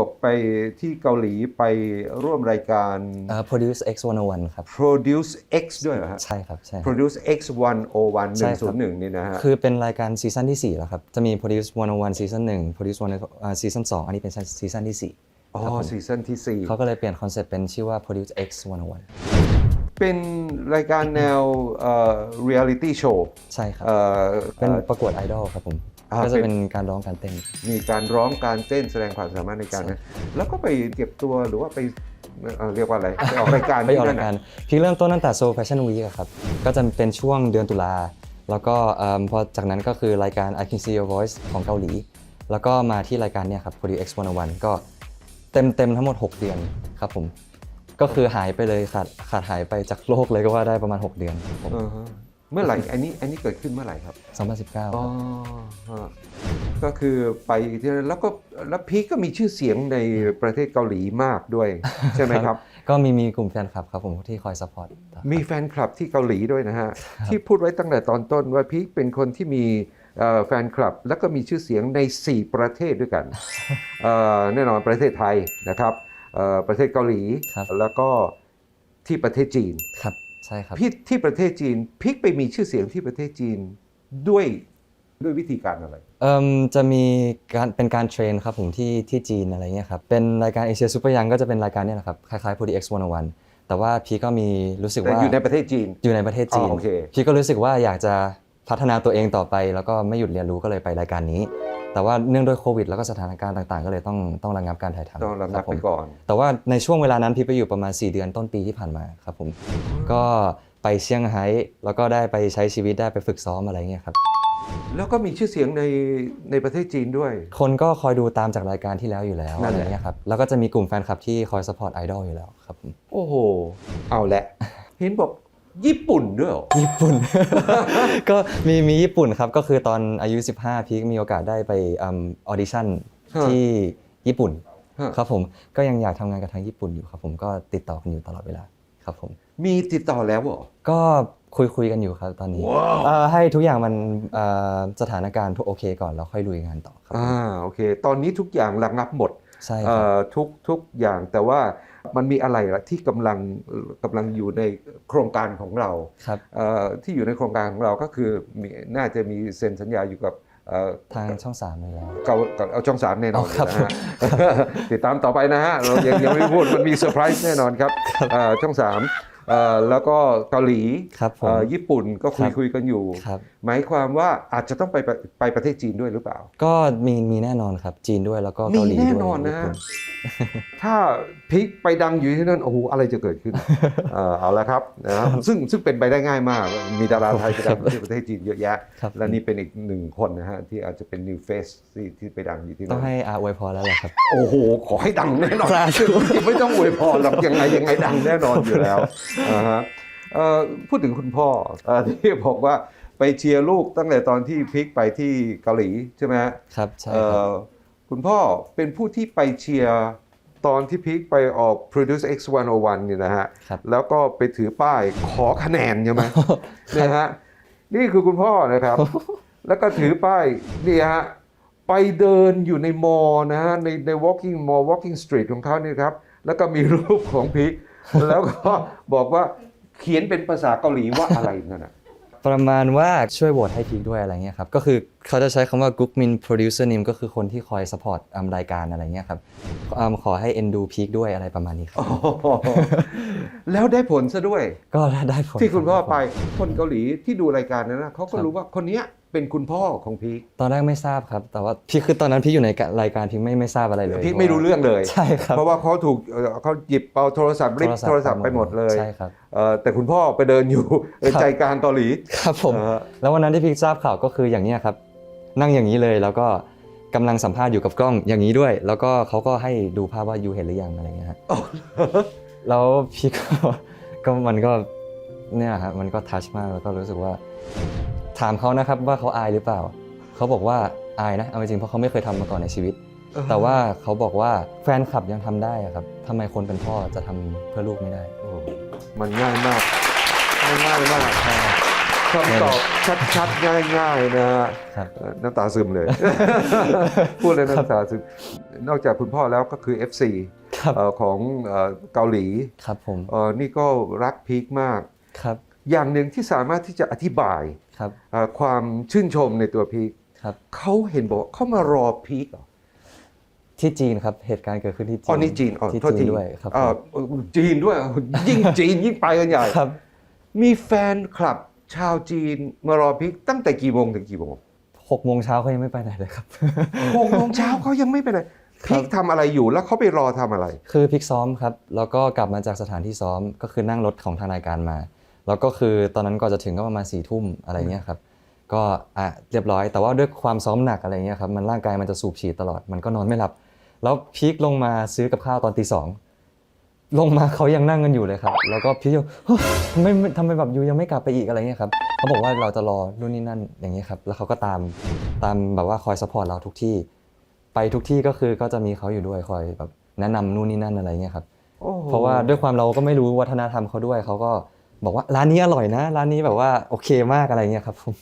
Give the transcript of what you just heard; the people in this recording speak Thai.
บอกไปที่เกาหลีไปร่วมรายการ เอ่อ Produce X 101ครับ Produce X ด้วยเหรอฮะ ใช่ครับใช่ครับ Produce X 101 ใช่ครับ 101นี่นะฮะ คือเป็นรายการซีซั่นที่ 4 แล้วครับ จะมี Produce 101ซีซั่น1 Produce 1ซีซั่น2อันนี้เป็นซีซั่นที่4อ๋อครับผมซีซั่นที่เขาก็เลยเปลี่ยนคอนเซ็ปต์เป็นชื่อว่า Produce X 101 4เป็นรายการแนวเอ่อ reality show ใช่ครับเอ่อเป็นเอ่อประกวดไอดอลครับผม อ่า ก็จะเป็นเป็นการร้องการเต้น มีการร้องการเต้นแสดงความสามารถในการนั้นแล้วก็ไปเก็บตัวหรือว่าไปเอ่อเรียกว่าอะไรไปออกรายการไปออกที่รายนั่นการน่ะพี่เริ่มต้นตั้งแต่ Seoul Fashion Week อะครับ ก็จะเป็นช่วงเดือนตุลา แล้วก็เอิ่มพอจากนั้นก็คือรายการ I Can See Your Voice ของเกาหลี แล้วก็มาที่รายการเนี่ยครับ Produce X 101ก็เต็มเต็มๆทั้งหมด 6 เดือนครับผม ก็คือหายไปเลยขาดขาดหายไปจากโลกเลยก็ว่าได้ประมาณ 6 เดือนครับผม อ่าฮะ เมื่อไหร่อันนี้อันนี้เกิดขึ้นเมื่อไหร่ครับ 2019อ๋อครับฮะก็คือไปที่นั่นแล้วก็แล้วพีคก็มีชื่อเสียงในประเทศเกาหลีมากด้วย ใช่ไหมครับ ก็มีมีกลุ่มแฟนคลับครับผมที่คอยซัพพอร์ตมีแฟนคลับที่เกาหลีด้วยนะฮะ ที่พูดไว้ตั้งแต่ตอนต้นว่าพีคเป็นคนที่มีเอ่อแฟนคลับ แล้วก็มีชื่อเสียงใน 4 ประเทศด้วยกันเอ่อแน่นอนประเทศไทยนะครับเอ่อประเทศเกาหลีครับแล้วก็ที่ประเทศจีนครับ ใช่ครับพี่ที่ประเทศจีนพีคไปมีชื่อเสียงที่ประเทศจีนด้วยด้วยวิธีการอะไรเอ่มจะมีการเป็นการเทรนครับผมที่ที่จีนอะไรเงี้ยครับเป็นรายการเอเชียซูเปอร์ยังก็จะเป็นรายการเนี่ยแหละครับคล้ายๆ Podi X 101แต่ว่าพี่ก็มีรู้สึกแต่ว่าอยู่ในประเทศจีน อยู่ในประเทศจีนอ๋อโอเค พี่ก็รู้สึกว่าอยากจะ พัฒนาตัวเองต่อไป แล้วก็ไม่หยุดเรียนรู้ก็เลยไปรายการนี้ แต่ว่าเนื่องด้วยโควิด แล้วก็สถานการณ์ต่างๆ ก็เลยต้องต้องระงับการถ่ายทำต้องระงับคผไปมก่อน แต่ว่าในช่วงเวลานั้นพี่ไปอยู่ประมาณ 4 เดือนต้นปีที่ผ่านมาครับผมก็ไปเซี่ยงไฮ้แล้วก็ได้ไปใช้ชีวิตได้ไปฝึกซ้อมอะไรเงี้ยครับแล้วก็มีชื่อเสียงในในประเทศจีนด้วย คนก็คอยดูตามจากรายการที่แล้วอยู่แล้วนั่นอะไรแหละเงี้ยครับแล้วก็จะมีกลุ่มแฟนคลับที่คอยสปอร์ตไอดอลอยู่แล้วครับผมโอ้โห เอาละ เห็นบอก ญี่ปุ่นด้วยเหรอ ญี่ปุ่น ก็มีมีญี่ปุ่นครับ ก็คือตอนอายุ 15 พีคมีโอกาสได้ไปออดิชั่นฮะที่ญี่ปุ่น ฮะ ครับผมก็ยังอยากทำงานกับทางญี่ปุ่นอยู่ครับ ผมก็ติดต่อกันอยู่ตลอดเวลาครับผม มีติดต่อแล้วเหรอ ก็คุยคุยกันอยู่ครับตอนนี้ว้าว เอ่อให้ทุกอย่างมันเอ่อสถานการณ์ทุกโอเคก่อนแล้วค่อยลุยงานต่อครับ อ่าโอเค ตอนนี้ทุกอย่างระงับหมด ใช่คเอ่รับอทุกทุกอย่างแต่ว่ามันมีอะไรล่ะที่กำลังกำลังอยู่ในโครงการของเราครับเอ่อที่อยู่ในโครงการของเราก็คือมีน่าจะมีเซ็นสัญญาอยู่กับเอ่อทางช่องสามเลยแล้วเกากับเอาช่องสามแน่นอนอ๋อครับนะฮะติดตามต่อไปนะฮะเรายังยังไม่พูดมันมีเซอร์ไพรส์แน่นอนครับเอ่อช่องสามเอ่อ แล้วก็เกาหลีครับผมเอ่อญี่ปุ่นก็คุยครับคุยกันอยู่ครับหมายความว่าอาจจะต้องไปไปไปประเทศจีนด้วยหรือเปล่า ก็มีมีแน่นอนครับจีนด้วยแล้วก็มีเกาหลีด้วยแน่นอนนะญี่ปุ่ถ้าพลิกไปดังอยู่ที่นั่นโอ้โหอะไรจะเกิดขึ้นเอ่อเอาละครับนะครับซึ่งซึ่งเป็นไปได้ง่ายมาก มีดาราไทยไปดังที่ประเทศจีนเยอะแยะครับและนี่เป็นอีกหนึ่งคนนะฮะที่อาจจะเป็น new face ที่ที่ไปดังอยู่ที่ต้นั่องนให้อาอวยพรแล้วแหละครับโอ้โหขอให้ดังแน่นอนสาธุไม่ต้องอวยพรหรอกยังไงยังไงดังแน่นอนอยู่แล้วอ่าฮะเอ่อพูดถึงคุณพ่อเอ่อที่บอกว่าไปเชียร์ลูกตั้งแต่ตอนที่พลิกไปที่เกาหลีใช่ไหมฮะครับใช่เอ่ครับ อคุณพ่อเป็นผู้ที่ไปเชียร์ตอนที่พีคไปออก Produce X 101เนี่ยนะฮะครับ แล้วก็ไปถือป้ายขอคะแนนใช่ไหม นะฮะนี่คือคุณพ่อนะครับ แล้วก็ถือป้ายนี่ฮะไปเดินอยู่ในมอนะฮะในใน walking mall walking street ของเขานี่ครับ แล้วก็มีรูปของพีค แล้วก็บอกว่าเขียนเป็นภาษาเกาหลีว่าอะไรนั่นน่ะประมาณว่าช่วยโหวตให้พีคด้วยอะไรเงี้ยครับ ก็คือเขาจะใช้คำว่า g o o k m i n Producer Nim ก็คือคนที่คอยสปอร์ตรายการอะไรเงี้ยครับอืมขอให้เอ็นดูพีคด้วยอะไรประมาณนี้ครับแล้วได้ผลซะด้วย ก็ได้ผลที่คุณพ่อรับไปคนเกาหลีที่ดูรายการนั้นนะเขาก็ครับรู้ว่าคนเนี้ย เป็นคุณพ่อของพีคตอนแรกไม่ทราบครับ แต่ว่าพี่คือตอนนั้นพี่อยู่ในรายการพี่ไม่ไม่ทราบอะไรเลยพีคไม่รู้เรื่องเลยใช่ครับเพราะว่าเขาถูกเอ่อเขาหยิบเอาโทรศัพท์ริบโทรศัพท์ไปหมดเลยใช่ครับเอ่อแต่คุณพ่อไปเดินอยู่เอ่อครับใจกลางเกาหลีครับผมเอ่อแล้ววันนั้นที่พี่ทราบข่าวก็คืออย่างเนี้ยครับ นั่งอย่างนี้เลยแล้วก็กำลังสัมภาษณ์อยู่กับกล้องอย่างนี้ด้วย แล้วก็เขาก็ให้ดูภาพว่ายูเห็นหรือยังอะไรเงี้ยฮะแล้วพี่ก็ก็มันก็เนี่ยฮะมันก็ทัชมากแล้วก็รู้สึกว่า ถามเขานะครับว่าเขาอายหรือเปล่า เขาบอกว่าอายนะเอาจริงๆเพราะเขาไม่เคยทำมาก่อนในชีวิต แต่ว่าเขาบอกว่าแฟนคลับยังทำได้อะครับทำไมคนเป็นพ่อจะทำเพื่อลูกไม่ได้โอ้มันง่ายมากมันง่ายมากคำตอบชัดๆง่ายๆนะฮะครับเอ่อน้ำตาซึมเลย พูดเลยน้ำตาซึมนอกจากคุณพ่อแล้วก็คือ FC ครับเอ่อของเอ่อเกาหลีครับผมเอ่อนี่ก็รักพีคมากครับอย่างหนึ่งที่สามารถที่จะอธิบาย ครับเอ่อความชื่นชมในตัวพีคครับเขาเห็นบอกว่าเขามารอพีคเหรอที่จีนครับเหตุการณ์เกิดขึ้นที่จีนอ๋อนี่จีนอ๋อที่โทษจีทีนด้วยครับเอ่อจีนด้วยยิ่งจีนยิ่งไปกันใหญ่ครับ มีแฟนคลับชาวจีนมารอพีคตั้งแต่กี่โมงถึงกี่โมงหกโมงเช้าเขายังไม่ไปไหนเลยครับหกโมงเช้าเขายังไม่ไปไหนครัพีบคทำอะไรอยู่แล้วเขาไปรอทำอะไร คือพิกซ้อมครับ แล้วก็กลับมาจากสถานที่ซ้อมก็คือนั่งรถของทางรายการมา แล้วก็คือตอนนั้นก่อนจะถึงก็ประมาณสี่ทุ่มอะไรเงี้ยครับก็อะเรียบร้อย แต่ว่าด้วยความซ้อมหนักอะไรเงี้ยครับมันร่างกายมันจะสูบฉีดตลอดมันก็นอนไม่หลับ แล้วพีคลงมาซื้อกับข้าวตอนตีสองลงมาเขายังนั่งกันอยู่เลยครับ แล้วก็พีคอยู่เฮ้ยทำไมทำไมแบบยูยังไม่กลับไปอีกอะไรเงี้ยครับเขาบอกว่าเราจะรอนู่นนี่นั่นอย่างเงี้ยครับแล้วเขาก็ตามตามแบบว่าคอยสปอร์ตเราทุกที่ ไปทุกที่ก็คือก็จะมีเขาอยู่ด้วยคอยแบบแนะนำนู่นนี่นั่นอะไรเงี้ยครับโอ้โหเพราะว่าด้วยความเราก็ไม่รู้วัฒนธรรมเขาด้วยเขาก็ บอกว่าร้านนี้อร่อยนะ ร้านนี้แบบว่าโอเคมากอะไรเงี้ยครับผม